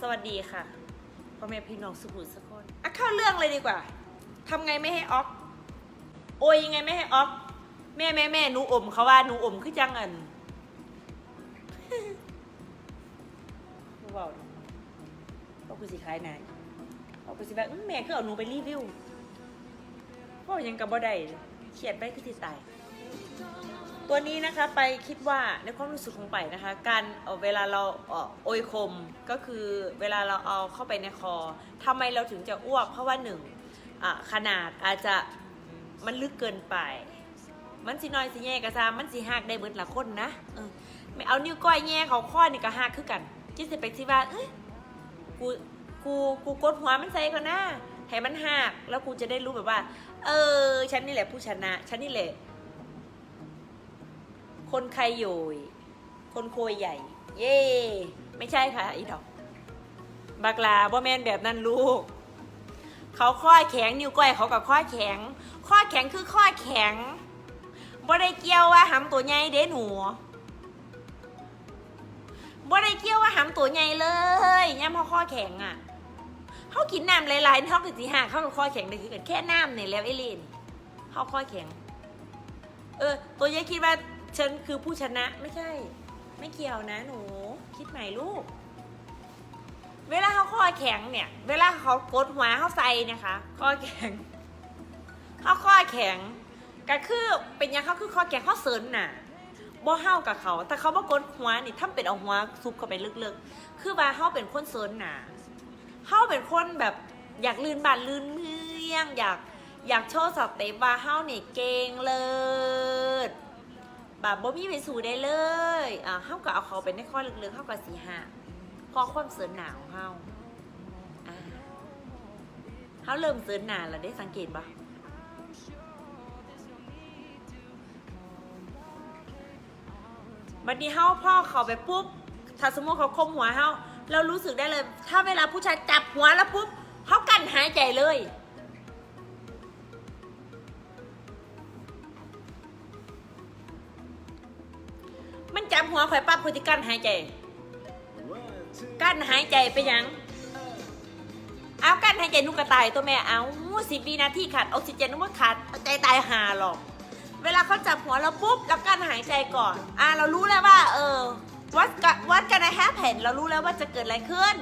สวัสดีค่ะพ่อแม่พี่น้องสุขุมสกคนอะเข้าเรื่องเลยดีกว่าทำไงไม่ให้ออก โอยยังไงไม่ให้ออก แม่แม่แม่หนูอมเขาว่าหนูอมคือจังเงินเบาดิพ่อกูสิขายนายพ่อกูสิแบบแม่คือเอาหนูไปรีวิวพ่อยังกับบ่ได้เขียนไปคือสิตาย ตัวนี้นะคะไปคิดว่าในความรู้สึกของไปนะคะ การเอ่อเวลาเราเอ่อโอยคมก็คือเวลาเราเอาเข้าไปในคอทำไมเราถึงจะอ้วก เพราะว่าหนึ่งขนาดอาจจะมันลึกเกินไป มันสิน้อยสิแย่กระซามันสิหักได้เบิดละคนนะไม่เอานิ้วก้อยแย่เขาข้อนี่ก็หักคือกันจิสิไปสิว่าเอ้ยกูกูกูกดหัวมันใส่ก่อนนะให้มันหักแล้วกูจะได้รู้แบบว่า เออฉันนี่แหละผู้ชนะฉันนี่แหละ คนใครโยย คนโคยใหญ่ เย่ไม่ใช่ค่ะอีดอก บักลาบ่แมนแบบนั้นลูก เขาข้อแข็งนิ้วก้อยเขากับข้อแข็ง ข้อแข็งคือข้อแข็งบ่ได้เกี่ยวว่าหำตัวใหญ่เด้หนูบ่ได้เกี่ยวว่าหำตัวใหญ่เลยย่ำเขาข้อแข็งอะเขากินน้ำหลายๆเขาก็สิหักเขากับข้อแข็งได้คือกันแค่น้ำเนี่ยแล้วไอ้ลินเขาข้อแข็ง เออ ตัวยัยคิดว่า ฉันคือผู้ชนะไม่ใช่ ไม่เกี่ยวนะหนู คิดใหม่ลูก เวลาเขาข้อแข็งเนี่ย เวลาเขากดหัวเขาใส่นะคะข้อแข็งเขาข้อแข็งก็คือเป็นยังเขาคือข้อแข็งเขาเสรินน่ะบ่เฮากับเขา แต่เขาบ่กดหัวนี่ถ้าเป็นเอาหัวซุปเข้าไปลึกๆ คือว่าเขาเป็นคนเสรินน่ะเขาเป็นคนแบบอยากลื่นบานลื่นเมืองอยากอยากโชว์สเต็ปว่าเฮานี่เก่งเลิศ แบบบ่มีไปสู่ได้เลยอ่าเฮาก็เอาเขาไปในข้อลึกๆเฮาก็สิหาพอความเสรินหนาของเฮาอ่าเฮาเริ่มเสรินหนาแล้วได้สังเกตปะบัดนี้เฮาพ่อเขาไปปุ๊บถ้าสมมติเขาคมหัวเฮาเรารู้สึกได้เลย ถ้าเวลาผู้ชายจับหัวแล้วปุ๊บเฮากั้นหายใจเลย จับหัวข่อยปั๊บข่อยสิกั้นหายใจ กั้นหายใจไปยัง เอากั้นหายใจนุกกระต่ายตัวแม่เอาสิบวินาทีขาดออกซิเจนนึกว่าขาดใจตายหาหรอก เวลาเขาจับหัวเราปุ๊บเรากั้นหายใจก่อน อ่าเรารู้แล้วว่า เออวัดกัวัดกันในแฮปเพนเรารู้แล้วว่าจะเกิดอะไรขึ้น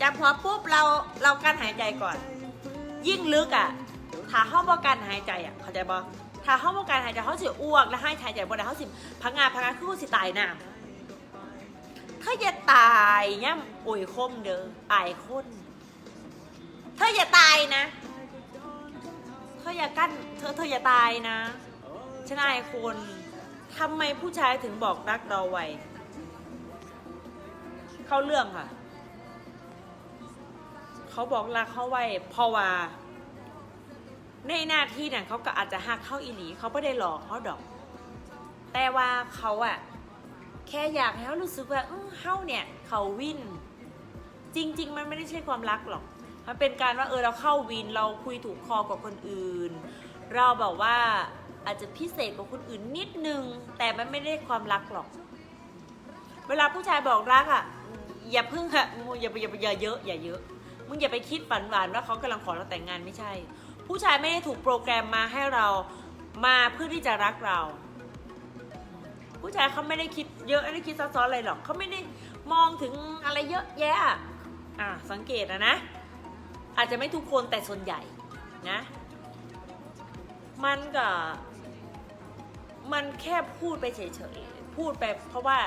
จับหัวปุ๊บเราเรากั้นหายใจก่อน ยิ่งลึกอะถ้าห้องบการหายใจอะเข้าใจบ่ ถ้าห้องการหายใจเขาสิอ้วกแล้วให้หายใจบ่ได้เขาสิพังงาพังงาคือเขาสิตายน้ำถ้าอย่าตายย่ำโอยคมเด้ออายคนเธออย่าตายนะเธออย่ากั้นเธอเธออย่าตายนะฉันอายคนทำไมผู้ชายถึงบอกรักเราไวเข้าเรื่องค่ะ เขาบอกรักเขาไว้เพราะว่า ในหน้าที่เนี่ยเขาก็อาจจะหักเข้าอีหลี เขาไม่ได้หลอกเขาดอก แต่ว่าเขาอะแค่อยากให้เขารู้สึกว่าอื้อเขาเนี่ย เขาวิน จริง ๆ มันไม่ได้ใช่ความรักหรอก มันเป็นการว่าเออเราเข้าวินเราคุยถูกคอกว่าคนอื่น เราแบบว่าอาจจะพิเศษกว่าคนอื่นนิดนึง แต่มันไม่ได้ความรักหรอก เวลาผู้ชายบอกรักอะอย่าเพิ่งค่ะอย่าอย่าอย่าเยอะอย่าเยอะมึงอย่าไปคิดฝันหวานว่าเขากำลังขอเราแต่งงานไม่ใช่ ผู้ชายไม่ได้ถูกโปรแกรมมาให้เรามาเพื่อที่จะรักเรา ผู้ชายเขาไม่ได้คิดเยอะไม่ได้คิดซับซ้อนอะไรหรอกเขาไม่ได้มองถึงอะไรเยอะแยะอะสังเกตนะนะ อาจจะไม่ทุกคนแต่ส่วนใหญ่นะ มันก็มันแค่พูดไปเฉยๆ พูดไปเพราะว่า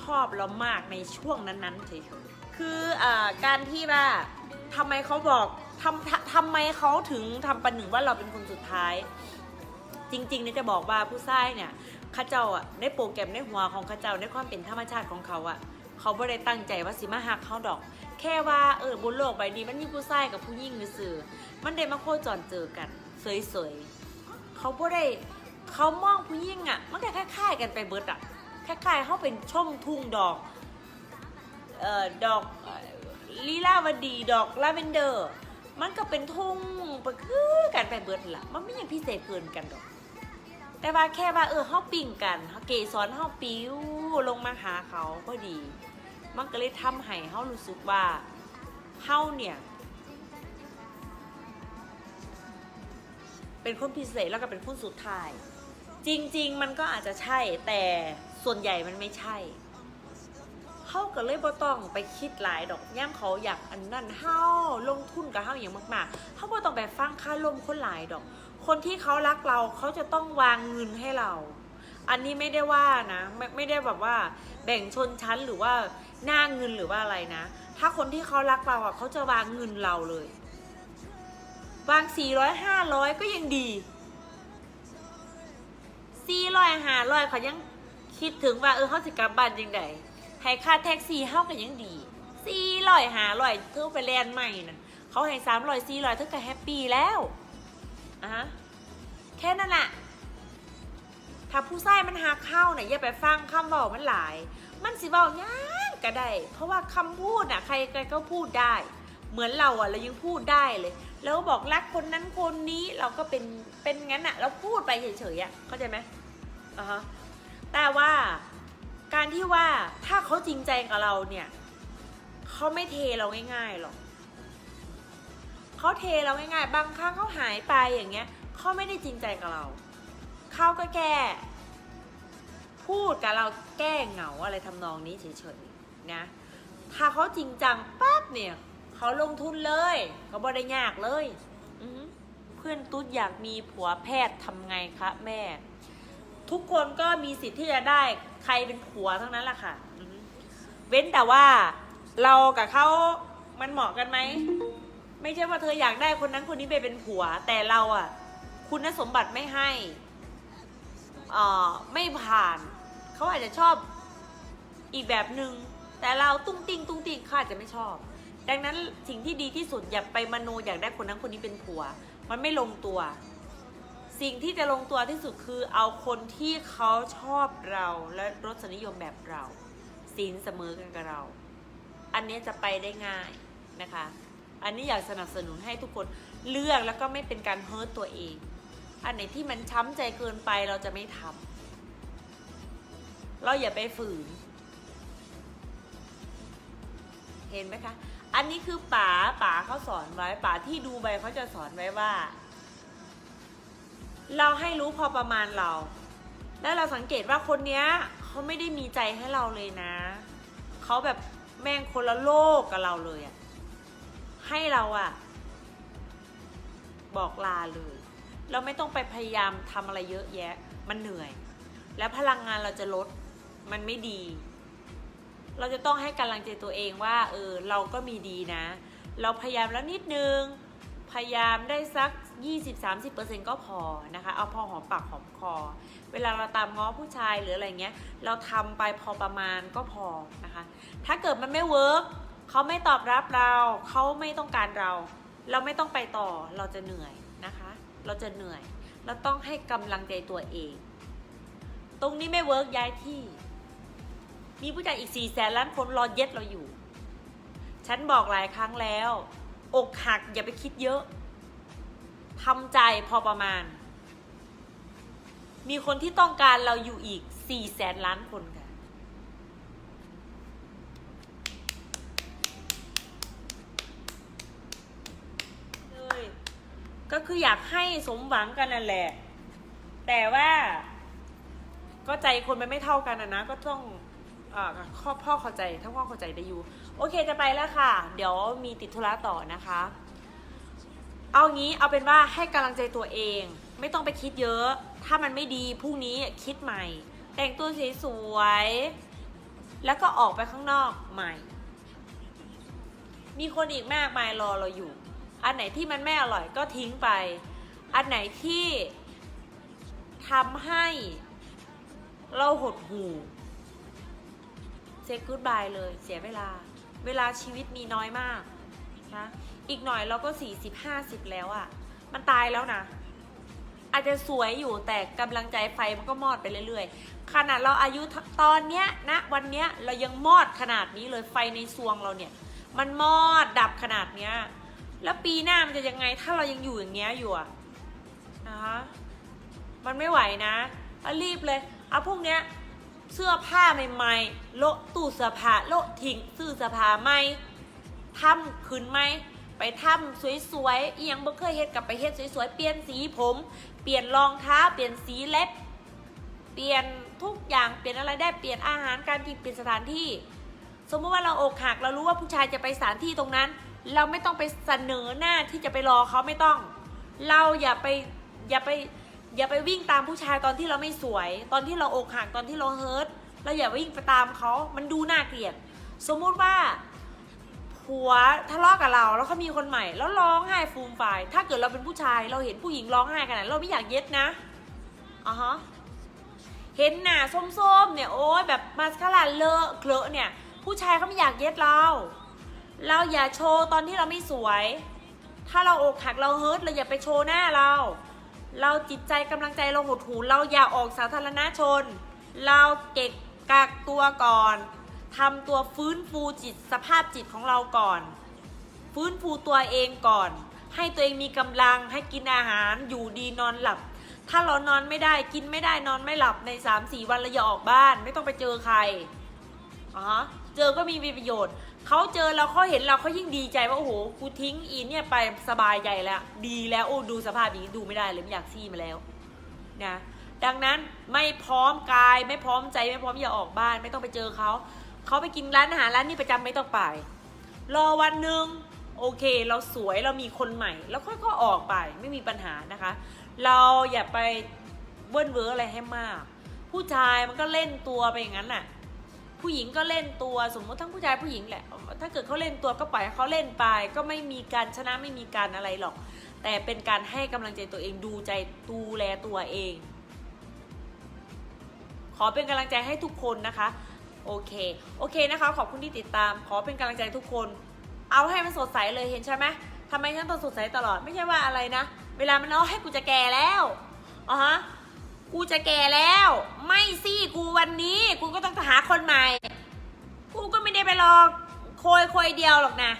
ชอบเรามากในช่วงนั้นๆเฉยๆ คืออการที่ว่าทำไมเขาบอก ทำทำทำไมเขาถึงทำประหนึ่งว่าเราเป็นคนสุดท้าย จริงๆเนี่ยจะบอกว่าผู้ชายเนี่ยข้าเจ้าอะในโปรแกรมในหัวของข้าเจ้าในความเป็นธรรมชาติของเขาอะเขาไม่ได้ตั้งใจว่าสิมาหักเขาดอก แค่ว่าเออบนโลกใบนี้มันมีผู้ชายกับผู้หญิงซื่อมันได้มาโคจรเจอกันเสยๆเขาบ่ได้เขามองผู้หญิงอะมันก็คล้ายๆกันไปเบิดอะคล้ายๆเขาเป็นช่องทุ่งดอกเอ่อดอกลีลาวดีดอกลาเวนเดอร์ มันก็เป็นทุ่งไปคือกันไปเบิดละมันไม่ยังพิเศษเกินกันดอก แต่ว่าแค่ว่าเออเฮาปิ่งกันเฮาเกสรเฮาปิ้วลงมาหาเขาพอดี มันก็เลยทำให้เฮารู้สึกว่าเฮาเนี่ย เป็นคนพิเศษแล้วก็เป็นคนสุดท้าย จริง ๆ มันก็อาจจะใช่แต่ส่วนใหญ่มันไม่ใช่ เฮาก็เลยบ่ต้องไปคิดหลายดอกย่ำเขาอยากอันนั้นเฮาลงทุนกับเฮาอย่างมากๆเฮาบ่ต้องไปฟังค่าลมคนหลายดอก คนที่เขารักเราเขาจะต้องวางเงินให้เรา อันนี้ไม่ได้ว่านะไม่ไม่ได้แบบว่า แบ่งชนชั้นหรือว่าหน้าเงินหรือว่าอะไรนะ ถ้าคนที่เขารักเราอะเขาจะวางเงินเราเลยวางสี่ร้อยห้าร้อยก็ยังดีสี่ร้อยห้าร้อยเขายังคิดถึงว่าเออเขาสิกลับบ้านยังไง ให้ค่าแท็กซี่เฮาก็ยังดีสี่ร้อยหาร้อยเธอไปแลนใหม่นั่นเขาให้สามร้อยสี่ร้อยเธอก็แฮปปี้แล้วอะฮะแค่นั้นแหละถ้าผู้ชายมันหาเข้าเนี่ยอย่าไปฟังคำบอกมันหลาย มันสิบอกยากก็ได้ เพราะว่าคำพูดน่ะใครๆก็พูดได้ เหมือนเราอะเรายังพูดได้เลย แล้วบอกรักคนนั้นคนนี้เราก็เป็นเป็นงั้นอะ เราพูดไปเฉยๆอะเข้าใจไหมอ่าฮะแต่ว่า การที่ว่าถ้าเขาจริงใจกับเราเนี่ยเขาไม่เทเราง่ายๆหรอกเขาเทเราง่ายๆ บางครั้งเขาหายไปอย่างเงี้ยเขาไม่ได้จริงใจกับเราเขาก็แก้พูดกับเราแก้เหงาอะไรทำนองนี้เฉยๆนะถ้าเขาจริงจังปั๊บเนี่ยเขาลงทุนเลยเขาบริยากเลยเพื่อนตุ๊ดอยากมีผัวแพทย์ทำไงคะแม่ ทุกคนก็มีสิทธิ์ที่จะได้ใครเป็นผัวทั้งนั้นแหละค่ะ เว้นแต่ว่าเรากับเขามันเหมาะกันไหม ไม่ใช่ว่าเธออยากได้คนนั้นคนนี้ไปเป็นผัว แต่เราอะคุณสมบัติไม่ให้อ่อไม่ผ่าน เขาอาจจะชอบอีกแบบหนึง่งแต่เราตุ้งติ้งตุ้งติ้งเขาอาจจะไม่ชอบ ดังนั้นสิ่งที่ดีที่สุดอย่าไปมโนอยากได้คนนั้นคนนี้เป็นผัว มันไม่ลงตัว สิ่งที่จะลงตัวที่สุดคือเอาคนที่เขาชอบเราและรสนิยมแบบเราศีลเสมอกันกับเรา อันนี้จะไปได้ง่ายนะคะ อันนี้อยากสนับสนุนให้ทุกคนเลือกแล้วก็ไม่เป็นการเฮิร์ตตัวเอง อันไหนที่มันช้ำใจเกินไปเราจะไม่ทำเราอย่าไปฝืน เห็นไหมคะ อันนี้คือป๋าป๋าเขาสอนไว้ป๋าที่ดูไปเขาจะสอนไว้ว่า เราให้รู้พอประมาณเรา แล้วเราสังเกตว่าคนเนี้ยเขาไม่ได้มีใจให้เราเลยนะ เขาแบบแม่งคนละโลกกับเราเลยอะให้เราอะบอกลาเลย เราไม่ต้องไปพยายามทำอะไรเยอะแยะ มันเหนื่อย และพลังงานเราจะลด มันไม่ดี เราจะต้องให้กำลังใจตัวเองว่า เออ เราก็มีดีนะ เราพยายามแล้วนิดนึง พยายามได้สัก 20-30%ก็พอนะคะ เอาพอหอมปากหอมคอ เวลาเราตามง้อผู้ชายหรืออะไรเงี้ย เราทำไปพอประมาณก็พอนะคะ ถ้าเกิดมันไม่เวิร์กเขาไม่ตอบรับเรา เขาไม่ต้องการเรา เราไม่ต้องไปต่อ เราจะเหนื่อยนะคะ เราจะเหนื่อย เราต้องให้กำลังใจตัวเอง ตรงนี้ไม่เวิร์กย้ายที่ มีผู้ชายอีกสี่แสนล้านคนรอเย็ดเราอยู่ ฉันบอกหลายครั้งแล้ว อกหักอย่าไปคิดเยอะ ทำใจพอประมาณ มีคนที่ต้องการเราอยู่อีกสี่แสนล้านคนค่ะ เลยก็คืออยากให้สมหวังกันนั่นแหละ แต่ว่า ก็ใจคนมันไม่เท่ากันนะนะ ก็ต้องอ่าข้อพ่อเข้าใจ ถ้าพ่อเข้าใจได้อยู่ โอเคจะไปแล้วค่ะ เดี๋ยวมีติดธุระต่อนะคะ เอางี้เอาเป็นว่าให้กำลังใจตัวเอง ไม่ต้องไปคิดเยอะ ถ้ามันไม่ดีพรุ่งนี้คิดใหม่ แต่งตัวสวยๆแล้วก็ออกไปข้างนอกใหม่ มีคนอีกมากมายรอเราอยู่ อันไหนที่มันไม่อร่อยก็ทิ้งไป อันไหนที่ทำให้เราหดหู่เซ็กกูดบายเลยเสียเวลา เวลาชีวิตมีน้อยมากนะ อีกหน่อยเราก็สี่สิบห้าสิบแล้วอะ่ะ มันตายแล้วนะ อาจจะสวยอยู่แต่กำลังใจไฟมันก็มอดไปเรื่อยๆ ขนาดเราอายุตอนเนี้ยนะวันเนี้ยเรายังมอดขนาดนี้เลยไฟในซวงเราเนี่ย มันมอดดับขนาดเนี้ย แล้วปีหน้ามันจะยังไงถ้าเรายังอยู่อย่างเงี้ยอยู่อะนะคะมันไม่ไหวนะเอารีบเลยเอาพวกเนี้ยเสื้อผ้าใหม่ๆโละตู้เสื้อผ้าโละทิ้งซื้อเสื้อผ้าใหม่ทำขึ้นไหม ไปทำสวยๆเอียงบ่เคยเฮ็ดกลับไปเฮ็ดสวยๆ เปลี่ยนสีผม เปลี่ยนรองเท้า เปลี่ยนสีเล็บ เปลี่ยนทุกอย่าง เปลี่ยนอะไรได้ เปลี่ยนอาหารการกิน เปลี่ยนสถานที่ สมมติว่าเราอกหัก เรารู้ว่าผู้ชายจะไปสถานที่ตรงนั้น เราไม่ต้องไปเสนอหน้าที่จะไปรอเขาไม่ต้อง เราอย่าไปอย่าไปอย่าไปวิ่งตามผู้ชายตอนที่เราไม่สวย ตอนที่เราอกหัก ตอนที่เราเฮิร์ตเราอย่าวิ่งไปตามเขา มันดูน่าเกลียด สมมุติว่า ผัวทะเลาะกับเราแล้วเขามีคนใหม่ แล้วร้องไห้ฟูมฟาย ถ้าเกิดเราเป็นผู้ชาย เราเห็นผู้หญิงร้องไห้ขนาดนั้นเราไม่อยากเย็ดนะอะฮะเห็นหน้าส้มๆเนี่ยโอ้ยแบบมาสคาร่าเลอะเคลอะเนี่ย ผู้ชายเขาไม่อยากเย็ดเรา เราอย่าโชว์ตอนที่เราไม่สวย ถ้าเราอกหักเราเฮิร์ตเราอย่าไปโชว์หน้าเรา เราจิตใจกำลังใจเราหดหูเราอย่าออกสาธารณชน เราเก็บกักตัวก่อน ทำตัวฟื้นฟูจิตสภาพจิตของเราก่อน ฟื้นฟูตัวเองก่อน ให้ตัวเองมีกำลังให้กินอาหารอยู่ดีนอนหลับ ถ้าเรานอนไม่ได้กินไม่ได้นอนไม่หลับใน 3-4 วันเราอย่าออกบ้าน ไม่ต้องไปเจอใครอ๋อเจอก็มีประโยชน์เขาเจอเราเขาเห็นเราเขายิ่งดีใจว่าโอ้โหกูทิ้งอีเนี่ยไปสบายใจแล้ว ดีแล้วโอ้ดูสภาพอย่างนี้ดูไม่ได้เลยไม่อยากซี่มาแล้วนะดังนั้นไม่พร้อมกายไม่พร้อมใจไม่พร้อมอย่าออกบ้าน ไม่ต้องไปเจอเขา เขาไปกินร้านอาหารร้านนี้ประจำไม่ต้องไป รอวันหนึ่งโอเค เราสวยเรามีคนใหม่ แล้วค่อยๆออกไปไม่มีปัญหานะคะ เราอย่าไปเบิ้ลเวอร์อะไรให้มาก ผู้ชายมันก็เล่นตัวไปอย่างนั้นน่ะ ผู้หญิงก็เล่นตัวสมมติทั้งผู้ชายผู้หญิงแหละ ถ้าเกิดเขาเล่นตัวก็ปล่อยเขาเล่นไป ก็ไม่มีการชนะไม่มีการอะไรหรอก แต่เป็นการให้กำลังใจตัวเองดูใจดูแลตัวเอง ขอเป็นกำลังใจให้ทุกคนนะคะ โอเค โอเคนะคะ ขอบคุณที่ติดตาม ขอเป็นกำลังใจทุกคน เอาให้มันสดใสเลยเห็นใช่ไหมทำไมฉันต้องสดใสตลอด ไม่ใช่ว่าอะไรนะ เวลามันเอาให้กูจะแก่แล้วอ๋อฮะ กูจะแก่แล้ว ไม่สิกูวันนี้ กูก็ต้องหาคนใหม่ กูก็ไม่ได้ไปรอโคยโคยเดียวหรอกนะ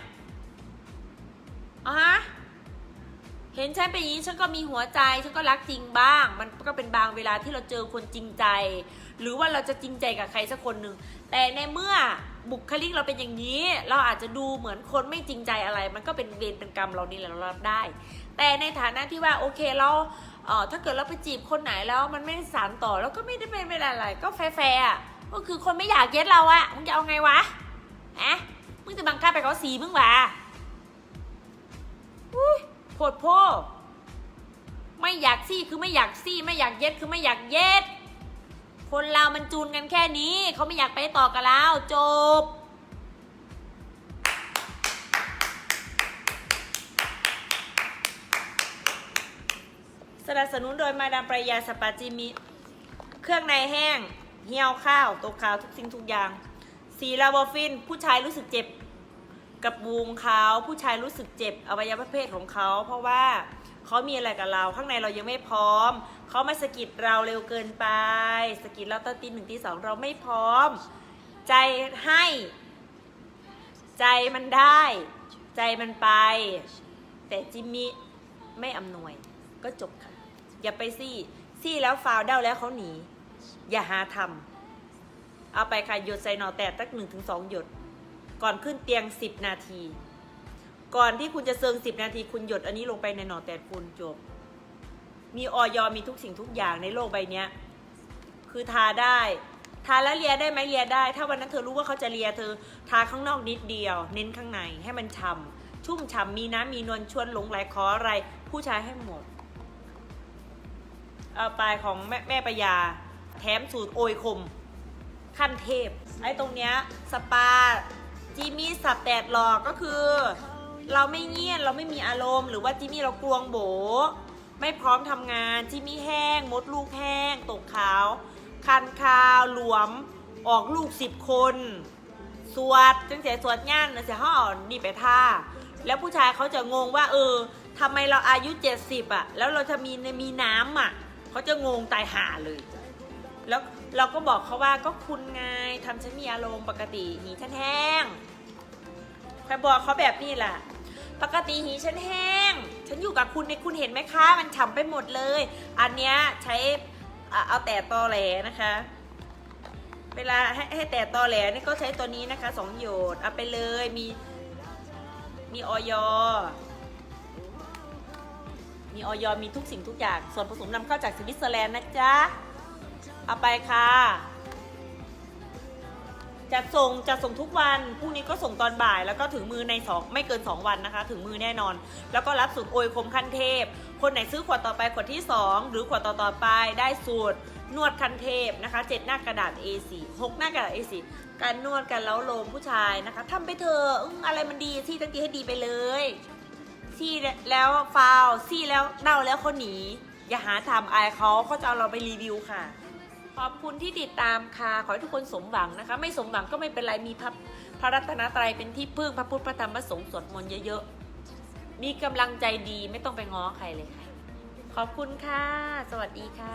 อ๋อฮะ เห็นฉันเป็นอย่างนี้ฉันก็มีหัวใจ ฉันก็รักจริงบ้าง มันก็เป็นบางเวลาที่เราเจอคนจริงใจ หรือว่าเราจะจริงใจกับใครสักคนหนึ่งแต่ในเมื่อบุคลิกเราเป็นอย่างนี้ เราอาจจะดูเหมือนคนไม่จริงใจอะไร มันก็เป็นเวรเป็นกรรมเรานี่แหละเรารับได้ แต่ในฐานะที่ว่าโอเคเราเอ่อถ้าเกิดเราไปจีบคนไหนแล้วมันไม่สานต่อแล้วก็ไม่ได้เป็นเวลาอะไรก็แฟร์ๆอะก็คือคนไม่อยากเย็ดเราอะมึงจะเอาไงวะอะมึงจะบังคับไปเขาสีมึงวะอุ้ยโพดโพไม่อยากซี่คือไม่อยากซี่ ไม่อยากเย็ดคือไม่อยากเย็ด คนเรามันจูนกันแค่นี้ เขาไม่อยากไปต่อกับเราจบ สนับสนุนโดยมาดามปรยาสปาจิมิ เครื่องในแห้ง เหี่ยวข้าวตกขาวทุกสิ่งทุกอย่าง สีลาโบฟิน ผู้ชายรู้สึกเจ็บกับบูงเขาผู้ชายรู้สึกเจ็บอวัยวะเพศของเขา เพราะว่าเขามีอะไรกับเรา ข้างในเรายังไม่พร้อม เขามาสกิดเราเร็วเกินไปสกิดเราตอนตีหนึ่งตีสองเราไม่พร้อม ใจให้ ใจมันได้ ใจมันไป แต่จิมมี่ไม่อำนวย ก็จบค่ะ อย่าไปซี่ซี่แล้วฟาวเด้าแล้วเขาหนี อย่าหาทำเอาไปค่ะหยดใส่หนอแต่ตักหนึ่งถึงสองหยด ก่อนขึ้นเตียงสิบนาที ก่อนที่คุณจะเซิงสิบนาทีคุณหยดอันนี้ลงไปในหนอแตดคุณจบ มีออยมีทุกสิ่งทุกอย่างในโลกใบเนี้ย คือทาได้ ทาแล้วเลียได้ไหมเลียได้ ถ้าวันนั้นเธอรู้ว่าเขาจะเลียเธอ ทาข้างนอกนิดเดียว เน้นข้างในให้มันฉ่ำชุ่มฉ่ำมีน้ำมีนวลชวนหลงไหลขออะไร ผู้ชายให้หมด เอาไปของแม่แม่ปยา แถมสูตรโอยคม ขั้นเทพ ไอ้ตรงเนี้ยสปาจิมี่สับแดดหลอกก็คือ เราไม่เงียนเราไม่มีอารมณ์ หรือว่าจิมี่เรากลวงโบ ไม่พร้อมทำงานจิมี่แห้ง มดลูกแห้ง ตกขาว คันคาวหลวม ออกลูกสิบคน สวดจังเสียสวดง่านนะเสียห่อนี่ไปท่า แล้วผู้ชายเขาจะงงว่า เออทำไมเราอายุเจ็ดสิบอะแล้วเราจะมีมีน้ำอะเขาจะงงตายห่าเลย แล้วเราก็บอกเขาว่าก็คุณไงทำฉันมีอารมณ์ปกติหนีฉันแห้งใครบอกเขาแบบนี้แหละ ปกติหีฉันแห้ง ฉันอยู่กับคุณในคุณเห็นไหมคะ มันฉ่ำไปหมดเลย อันเนี้ยใช้เอาแต่ตอแหลนะคะ เวลาให้ให้แต่ตอแหลนี่ก็ใช้ตัวนี้นะคะสองหยดเอาไปเลยมีมีออยมีออยมีทุกสิ่งทุกอย่าง ส่วนผสมนำเข้าจากสวิตเซอร์แลนด์นะจ๊ะ เอาไปค่ะ จะส่งจะส่งทุกวันพรุ่งนี้ก็ส่งตอนบ่าย แล้วก็ถึงมือในสองไม่เกิน 2 วันนะคะ ถึงมือแน่นอน แล้วก็รับสูตรโอยคมขั้นเทพ คนไหนซื้อขวดต่อไปขวดที่ 2 หรือขวดต่อต่อไปได้สูตรนวดขั้นเทพนะคะ 7 หน้ากระดาษ A4 6 หน้ากระดาษ A4 การนวดการเล้าโลมผู้ชายนะคะทำไปเถอะออะไรมันดีที่ตั้งทีให้ดีไปเลยที่แล้วฟาวซี่แล้วเน่าแล้วเขาหนี อย่าหาทำอายเขาเขาจะเอาเราไปรีวิวค่ะ ขอบคุณที่ติดตามค่ะขอให้ทุกคนสมหวังนะคะ ไม่สมหวังก็ไม่เป็นไรมีพระพระรัตนตรัยเป็นที่พึ่งพระพุทธพระธรรมพระสงฆ์สวดมนต์เยอะๆมีกำลังใจดีไม่ต้องไปง้อใครเลยค่ะ ขอบคุณค่ะ สวัสดีค่ะ